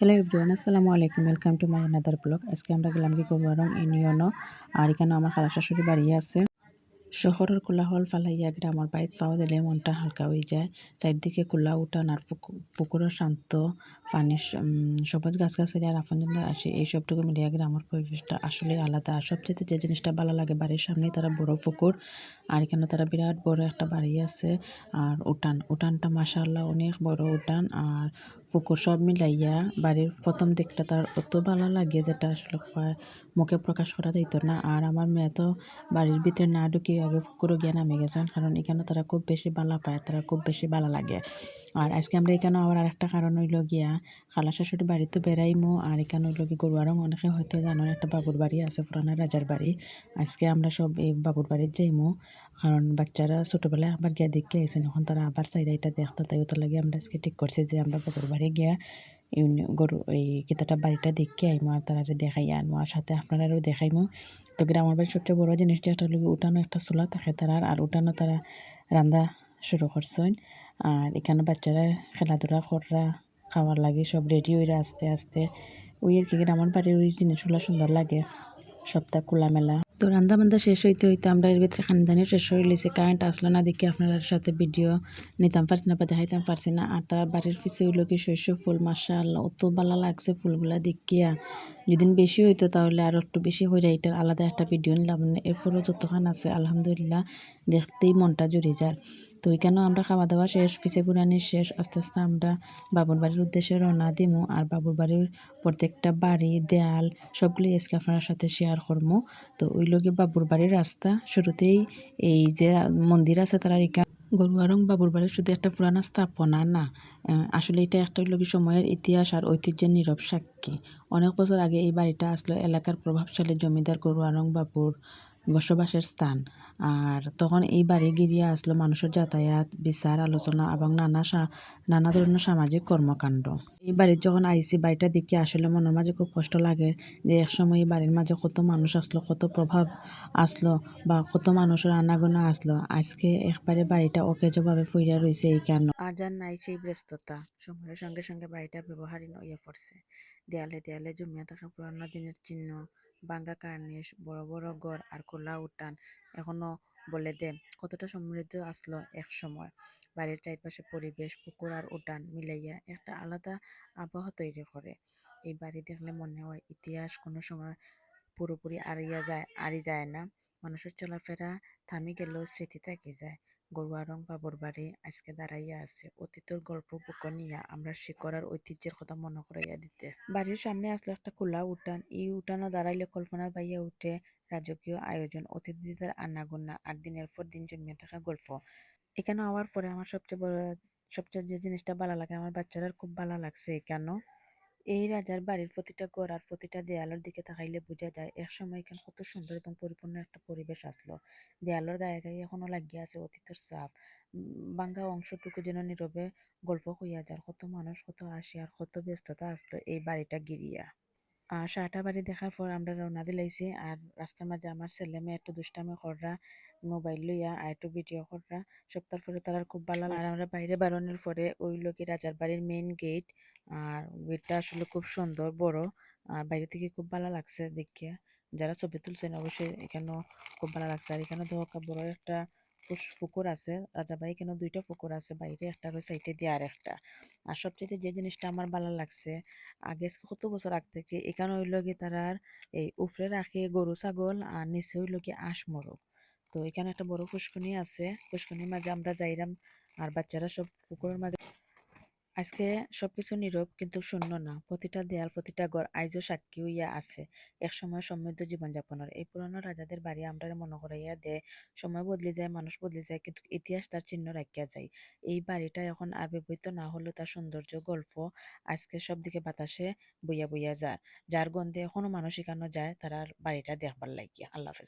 Hello everyone আসসালামু আলাইকুম। Welcome to my another blog আজকে আমরা গেলাম কি করব? আর ইউনিয়নও আর এখানে আমার খালা শাশুড়ি বাড়ি আছে। শহরের কোলাহল ফালাইয়া গ্রামের বাইত পাওয়া দিলে মনটা হালকা হয়ে যায়। চারদিকে খোলা উঠান আর পুকুরের শান্ত, পানি সবুজ গাছ গাছালি আর আপন আসে। এই সবটুকু মিলিয়ে গ্রামের পরিবেশটা আসলে আলাদা। আর সবচেয়ে যে জিনিসটা ভালো লাগে বাড়ির সামনেই তারা বড় পুকুর, আর এখানে তারা বিরাট বড় একটা বাড়ি আছে। আর উঠান, উঠানটা মাসাল্লাহ অনেক বড় উঠান। আর পুকুর সব মিলাইয়া বাড়ির প্রথম দিকটা তার অত ভালো লাগে যেটা আসলে মুখে প্রকাশ করা যাইত না। আর আমার মেয়ে তো বাড়ির ভিতরে না ঢুকে আগে পুকুরও গিয়ে নামে গেছেন, কারণ এখানে তারা খুব বেশি বালা পায়, তারা খুব বেশি বালা লাগে। আর আজকে আমরা এখানে আবার আরেকটা কারণ হইল গিয়া, খালা শাশুড়ি বাড়িতে বেড়াইমো, আর এখানে হইল কি গরুয়ারও অনেকে হয়তো জানো একটা বাবুর বাড়ি আছে, পুরানা রাজার বাড়ি। আজকে আমরা সব এই বাবুর বাড়ির যাইমো, কারণ বাচ্চারা ছোটোবেলায় আবার গিয়া দেখে আইসেন এখন তারা আবার সাইড এটা দেখতে, তাই ওটা লাগে আমরা আজকে ঠিক করছি যে আমরা বাবুর বাড়ি গিয়া গরু, এই কিতাটা বাড়িটা দেখে আইমো আর তারা দেখাই আনমো আর সাথে আপনারাও দেখাইমো। তো গ্রামের বাড়ির সবচেয়ে বড় জিনিসটা একটা লোক উঠানো একটা চুলা থাকে তারা আর উঠানো তারা রান্দা শুরু করছেন। আর এখানে বাচ্চারা খেলাধুলা করা খাওয়ার লাগে, সব রেডি হয়ে আস্তে আস্তে। ওই আর কি, গ্রামের বাড়ির ওই জিনিসগুলো সুন্দর লাগে। সপ্তাহ খোলামেলা। তো রান্না বান্ধা শেষ হইতে হইতে আমরা এর ভিতরে খানদানিও শেষ হয়ে গেছে। কারেন্ট আসলো না দেখে আপনার সাথে ভিডিও নিতাম, পারছি না বা দেখাইতাম পারছি না। আর তার বাড়ির পিছে হইল কি শস্য ফুল মাসাল অত ভালো লাগছে ফুলগুলা দেখিয়া। যদি বেশি হইতো তাহলে আরও একটু বেশি হয়ে এটার আলাদা একটা ভিডিও নিলাম। এরপরও যতক্ষণ আছে, আলহামদুলিল্লাহ, দেখতেই মনটা জুড়ে যায়। তো ওইখানেও আমরা খাওয়া দাওয়া শেষ, পিছে ঘুরানি শেষ, আস্তে আস্তে আমরা বাবুর বাড়ির উদ্দেশ্যে রওনা দিমু আর বাবুর বাড়ির প্রত্যেকটা বাড়ি, দেয়াল সবগুলি আজকে আপনার সাথে শেয়ার করব তো ওই লোকে বাবুর বাড়ির রাস্তা শুরুতেই এই যে মন্দির আছে তারা এখানে গরুয়ারং বাবুর বাড়ির শুধু একটা পুরানা স্থাপনা না। আসলে এটা একটা লোকের সময়ের ইতিহাস আর ঐতিহ্যের নীরব সাক্ষী। অনেক বছর আগে এই বাড়িটা আসলো এলাকার প্রভাবশালী জমিদার গরুয়ারং বাবুর। বসবাসের স্থান। আর তখন এই বাড়ি গিরিয়া আসলো মানুষের যাতায়াত, বিচার, আলোচনা এবং নানা নানা ধরনের সামাজিক কর্মকাণ্ড। এই বাড়ির যখন আইসি বাড়িটা দেখি আসলে মনের মাঝে খুব কষ্ট লাগে যে একসময় এই বাড়ির মাঝে কত মানুষ আসলো, কত প্রভাব আসলো বা কত মানুষের আনাগোনা আসলো। আজকে একবারে বাড়িটা অকেজভাবে ফুইরা রয়েছে এই কেন? আর যার নাই সেই ব্যস্ততা। সময়ের সঙ্গে সঙ্গে বাড়িটা ব্যবহারই হইয়া পড়ছে। দেয়ালে দেয়ালে জমিয়া থাকা পুরানো দিনের চিহ্ন ভাঙ্গা কার্নিশ, বড় বড় ঘর আর খোলা উঠান এখনও বলে দে কতটা সমৃদ্ধ আসলো এক সময়। বাড়ির চারপাশে পরিবেশ, পুকুর আর উঠান মিলাইয়া একটা আলাদা আবহাওয়া তৈরি করে। এই বাড়ি দেখলে মনে হয় ইতিহাস কোনো সময় পুরোপুরি আড়িয়া যায়, আড়ি যায় না। মানুষের চলাফেরা থামি গেলেও স্মৃতি থেকে যায়। গরুয়া রং বাবুর বাড়ি আজকে দাঁড়াইয়া আছে। অতীতের গল্প বুক নিয়া আমরা শিকড়ার ঐতিহ্যের কথা মনে করাইয়া দিতে। বাড়ির সামনে আসলো একটা খোলা উঠান। এই উঠানও দাঁড়াইলে কল্পনার বাইয়া উঠে, রাজকীয় আয়োজন, অতিথিদের আনাগোনা আর দিনের পর দিন জন্মিয়ে থাকা গল্প। এখানে আওয়ার পরে আমার সবচেয়ে বড়, সবচেয়ে যে জিনিসটা ভালো লাগে, আমার বাচ্চারা খুব ভালো লাগছে। কেন? এই রাজার বাড়ির প্রতিটা ঘর আর প্রতিটা দেয়ালের দিকে তাকাইলে বোঝা যায় একসময় এখানে কত সুন্দর এবং পরিপূর্ণ একটা পরিবেশ আসলো। দেয়ালের গায়ে গায়ে এখনও লাগিয়ে আছে অতীতের সাপ বাঙ্গা অংশটুকু যেন নীরবে গল্প হইয়া যার, কত মানুষ কত আসি আর কত ব্যস্ততা আসতো এই বাড়িটা গিরিয়া আর সারাটা বাড়ি দেখার পর আমরা রওনা দিলাইছি আর রাস্তার মাঝে আমার ছেলে মেয়ে একটু দুষ্টামি কররা, মোবাইল লইয়া আর একটু ভিডিও কররা সপ্তাহ পরে তারা খুব ভালো আর আমরা বাইরে বাড়ানোর পরে ওই লোকে রাজার বাড়ির মেইন গেট আর গেটটা আসলে খুব সুন্দর, বড়। আর বাইরে থেকে খুব ভালো লাগছে দেখিয়া। যারা ছবি তুলছেন অবশ্যই এখানেও খুব ভালো লাগছে। আর এখানে তো বড় একটা পুকুর আছে, রাজাবাড়ি কেন দুইটা পুকুর আছে? বাইরে একটা রয়েছে সাইডে দিয়ে আর একটা। আর সবচেয়ে যে জিনিসটা আমার ভালো লাগছে, আগে কত বছর আগ থেকে এখানে হইল কি তারা এই উফরে রাখে গরু, ছাগল আর নিচে হইল কি আঁশ মরক তো এখানে একটা বড় পুষ্কনি আছে পুষ্কনির মাঝে আমরা যাইরাম, আর বাচ্চারা সব পুকুরের মাঝে আজকে সবকিছু নীরব কিন্তু শূন্য না। প্রতিটা দেয়াল, প্রতিটা ঘর আইজও সাক্ষী হইয়া আছে একসময় সমৃদ্ধ জীবনযাপনের। এই পুরনো রাজাদের বাড়ি আমরা মনে করাইয়া দেয়, সময় বদলে যায়, মানুষ বদলে যায়, কিন্তু ইতিহাস তার চিহ্ন রাখিয়া যায়। এই বাড়িটা এখন আর ব্যবহৃত না হলেও তার সৌন্দর্য, গল্প আজকে সব দিকে বাতাসে বইয়া বইয়া যায়। যার গন্ধে এখনও মানুষ এখানে যায়, তারা বাড়িটা দেখবার লাগিয়া। আল্লাহ হাফেজ।